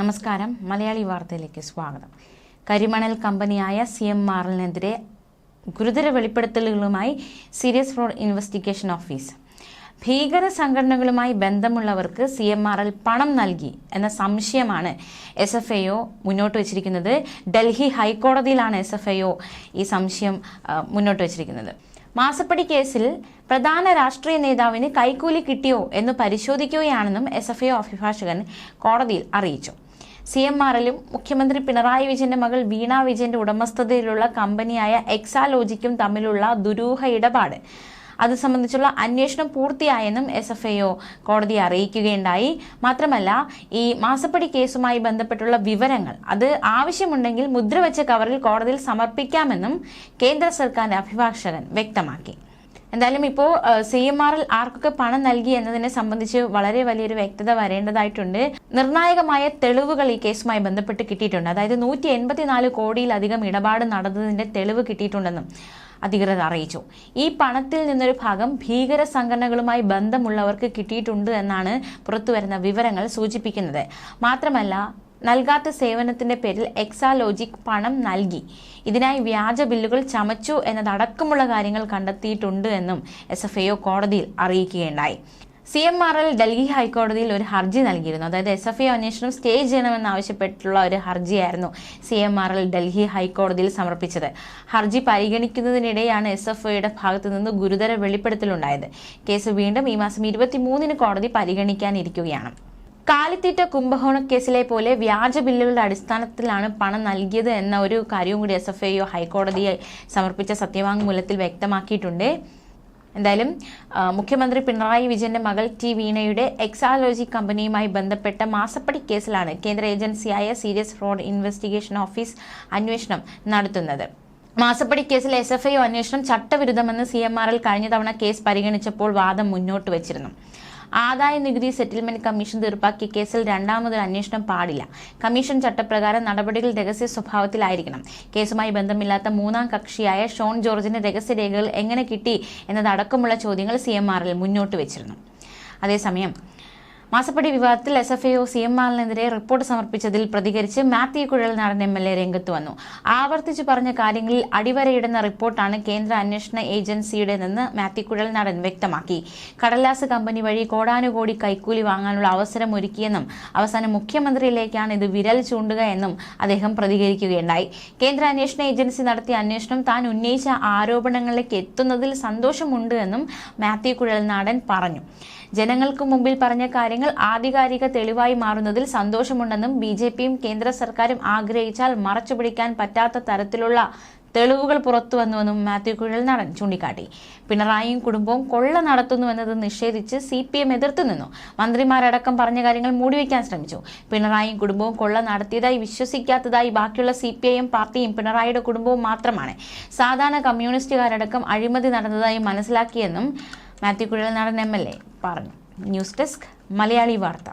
നമസ്കാരം. മലയാളി വാർത്തയിലേക്ക് സ്വാഗതം. കരിമണൽ കമ്പനിയായ സി എം ആറിനെതിരെ ഗുരുതര വെളിപ്പെടുത്തലുകളുമായി സീരിയസ് ഫ്രോഡ് ഇൻവെസ്റ്റിഗേഷൻ ഓഫീസ്. ഭീകര സംഘടനകളുമായി ബന്ധമുള്ളവർക്ക് സി എം ആർ എൽ പണം നൽകി എന്ന സംശയമാണ് എസ് എഫ് ഐ ഒ മുന്നോട്ട് വച്ചിരിക്കുന്നത്. ഡൽഹി ഹൈക്കോടതിയിലാണ് എസ് എഫ് ഐ ഒ ഈ സംശയം മുന്നോട്ട് വച്ചിരിക്കുന്നത്. മാസപ്പടി കേസിൽ പ്രധാന രാഷ്ട്രീയ നേതാവിന് കൈക്കൂലി കിട്ടിയോ എന്ന് പരിശോധിക്കുകയാണെന്നും എസ് എഫ് ഐ അഭിഭാഷകൻ കോടതിയിൽ അറിയിച്ചു. സി എം എല്ലും മുഖ്യമന്ത്രി പിണറായി വിജയന്റെ മകൾ വീണ വിജയന്റെ ഉടമസ്ഥതയിലുള്ള കമ്പനിയായ എക്സാലോജിക്കും തമ്മിലുള്ള ദുരൂഹ ഇടപാട് അത് സംബന്ധിച്ചുള്ള അന്വേഷണം പൂർത്തിയായെന്നും എസ് എഫ് ഐ ഒ കോടതിയെ അറിയിക്കുകയുണ്ടായി. മാത്രമല്ല ഈ മാസപ്പടി കേസുമായി ബന്ധപ്പെട്ടുള്ള വിവരങ്ങൾ അത് ആവശ്യമുണ്ടെങ്കിൽ മുദ്രവെച്ച കവറിൽ കോടതിയിൽ സമർപ്പിക്കാമെന്നും കേന്ദ്ര സർക്കാരിന്റെ അഭിഭാഷകൻ വ്യക്തമാക്കി. എന്തായാലും ഇപ്പോൾ സി എം ആറിൽ ആർക്കൊക്കെ പണം നൽകി എന്നതിനെ സംബന്ധിച്ച് വളരെ വലിയൊരു വ്യക്തത വരേണ്ടതായിട്ടുണ്ട്. നിർണായകമായ തെളിവുകൾ ഈ കേസുമായി ബന്ധപ്പെട്ട് കിട്ടിയിട്ടുണ്ട്. അതായത് നൂറ്റി എൺപത്തിനാല് കോടിയിലധികം ഇടപാട് നടന്നതിന്റെ തെളിവ് കിട്ടിയിട്ടുണ്ടെന്നും അധികൃതർ അറിയിച്ചു. ഈ പണത്തിൽ നിന്നൊരു ഭാഗം ഭീകര സംഘടനകളുമായി ബന്ധമുള്ളവർക്ക് കിട്ടിയിട്ടുണ്ട് എന്നാണ് പുറത്തുവരുന്ന വിവരങ്ങൾ സൂചിപ്പിക്കുന്നത്. മാത്രമല്ല നൽകാത്ത സേവനത്തിന്റെ പേരിൽ എക്സാലോജിക് പണം നൽകി. ഇതിനായി വ്യാജ ബില്ലുകൾ ചമച്ചു എന്നതടക്കമുള്ള കാര്യങ്ങൾ കണ്ടെത്തിയിട്ടുണ്ട് എന്നും എസ് കോടതിയിൽ അറിയിക്കുകയുണ്ടായി. C M R L Delhi ഹൈക്കോടതിയിൽ ഒരു ഹർജി നൽകിയിരുന്നു. അതായത് എസ് എഫ് ഐ അന്വേഷണം സ്റ്റേ ചെയ്യണമെന്നാവശ്യപ്പെട്ടുള്ള ഒരു ഹർജിയായിരുന്നു C M R L Delhi ഹൈക്കോടതിയിൽ സമർപ്പിച്ചത്. ഹർജി പരിഗണിക്കുന്നതിനിടെയാണ് എസ് എഫ് ഐയുടെ ഭാഗത്തു നിന്ന് ഗുരുതര വെളിപ്പെടുത്തലുണ്ടായത്. കേസ് വീണ്ടും ഈ മാസം ഇരുപത്തിമൂന്നിന് കോടതി പരിഗണിക്കാനിരിക്കുകയാണ്. കാലിത്തീറ്റ കുംഭകോണ കേസിലെ പോലെ വ്യാജ ബില്ലുകളുടെ അടിസ്ഥാനത്തിലാണ് പണം നൽകിയത് എന്ന ഒരു കാര്യവും കൂടി എസ് എഫ് ഐ ഹൈക്കോടതിയെ സമർപ്പിച്ച സത്യവാങ്മൂലത്തിൽ വ്യക്തമാക്കിയിട്ടുണ്ട്. എന്തായാലും മുഖ്യമന്ത്രി പിണറായി വിജയന്റെ മകൾ ടി വീണയുടെ എക്സാലോജി കമ്പനിയുമായി ബന്ധപ്പെട്ട മാസപ്പടി കേസിലാണ് കേന്ദ്ര ഏജൻസിയായ സീരിയസ് ഫ്രോഡ് ഇൻവെസ്റ്റിഗേഷൻ ഓഫീസ് അന്വേഷണം നടത്തുന്നത്. മാസപ്പടി കേസിൽ എസ് എഫ് ഐ അന്വേഷണം ചട്ടവിരുദ്ധമെന്ന് സി എം ആർ എൽ കഴിഞ്ഞ തവണ കേസ് പരിഗണിച്ചപ്പോൾ വാദം മുന്നോട്ട് വച്ചിരുന്നു. ആദായ നികുതി സെറ്റിൽമെന്റ് കമ്മീഷൻ തീർപ്പാക്കിയ കേസിൽ രണ്ടാമതൊരു അന്വേഷണം പാടില്ല. കമ്മീഷൻ ചട്ടപ്രകാരം നടപടികൾ രഹസ്യ സ്വഭാവത്തിലായിരിക്കണം. കേസുമായി ബന്ധമില്ലാത്ത മൂന്നാം കക്ഷിയായ ഷോൺ ജോർജിന്റെ രഹസ്യരേഖകൾ എങ്ങനെ കിട്ടി എന്നതടക്കമുള്ള ചോദ്യങ്ങൾ സി എം ആറിൽ മുന്നോട്ട് വെച്ചിരുന്നു. അതേസമയം മാസപ്പടി വിവാദത്തിൽ S F I O C M ആറിനെതിരെ report സമർപ്പിച്ചതിൽ പ്രതികരിച്ച് മാത്യു കുഴൽ കുഴൽനാടൻ എം എൽ എ രംഗത്ത് വന്നു. ആവർത്തിച്ചു പറഞ്ഞ കാര്യങ്ങളിൽ അടിവരയിടുന്ന റിപ്പോർട്ടാണ് കേന്ദ്ര അന്വേഷണ ഏജൻസിയുടെ നിന്ന് മാത്യു കുഴൽ നടൻ വ്യക്തമാക്കി. കടലാസ് കമ്പനി വഴി കോടാനുകോടി കൈക്കൂലി വാങ്ങാനുള്ള അവസരം ഒരുക്കിയെന്നും അവസാനം മുഖ്യമന്ത്രിയിലേക്കാണ് ഇത് വിരൽ ചൂണ്ടുക എന്നും അദ്ദേഹം പ്രതികരിക്കുകയുണ്ടായി. കേന്ദ്ര അന്വേഷണ ഏജൻസി നടത്തിയ അന്വേഷണം താൻ ഉന്നയിച്ച ആരോപണങ്ങളിലേക്ക് എത്തുന്നതിൽ സന്തോഷമുണ്ട് എന്നും മാത്യു കുഴൽ കുഴൽനാടൻ പറഞ്ഞു. ജനങ്ങൾക്ക് മുമ്പിൽ പറഞ്ഞ കാര്യങ്ങൾ ആധികാരിക തെളിവായി മാറുന്നതിൽ സന്തോഷമുണ്ടെന്നും ബി ജെ പിയും കേന്ദ്ര സർക്കാരും ആഗ്രഹിച്ചാൽ മറച്ചുപിടിക്കാൻ പറ്റാത്ത തരത്തിലുള്ള തെളിവുകൾ പുറത്തു വന്നുവെന്നും മാത്യു കുഴൽനാടൻ ചൂണ്ടിക്കാട്ടി. പിണറായിയും കുടുംബവും കൊള്ള നടത്തുന്നുവെന്നത് നിഷേധിച്ച് സി പി എം എതിർത്തു നിന്നു. മന്ത്രിമാരടക്കം പറഞ്ഞ കാര്യങ്ങൾ മൂടിവെക്കാൻ ശ്രമിച്ചു. പിണറായിയും കുടുംബവും കൊള്ള നടത്തിയതായി വിശ്വസിക്കാത്തതായി ബാക്കിയുള്ള സി പി ഐ എം പാർട്ടിയും പിണറായിയുടെ കുടുംബവും മാത്രമാണ്. സാധാരണ കമ്മ്യൂണിസ്റ്റുകാരടക്കം അഴിമതി നടന്നതായി മനസ്സിലാക്കിയെന്നും Mathew Kuzhalnadan M L A പറഞ്ഞു. News desk Malayali Vartha.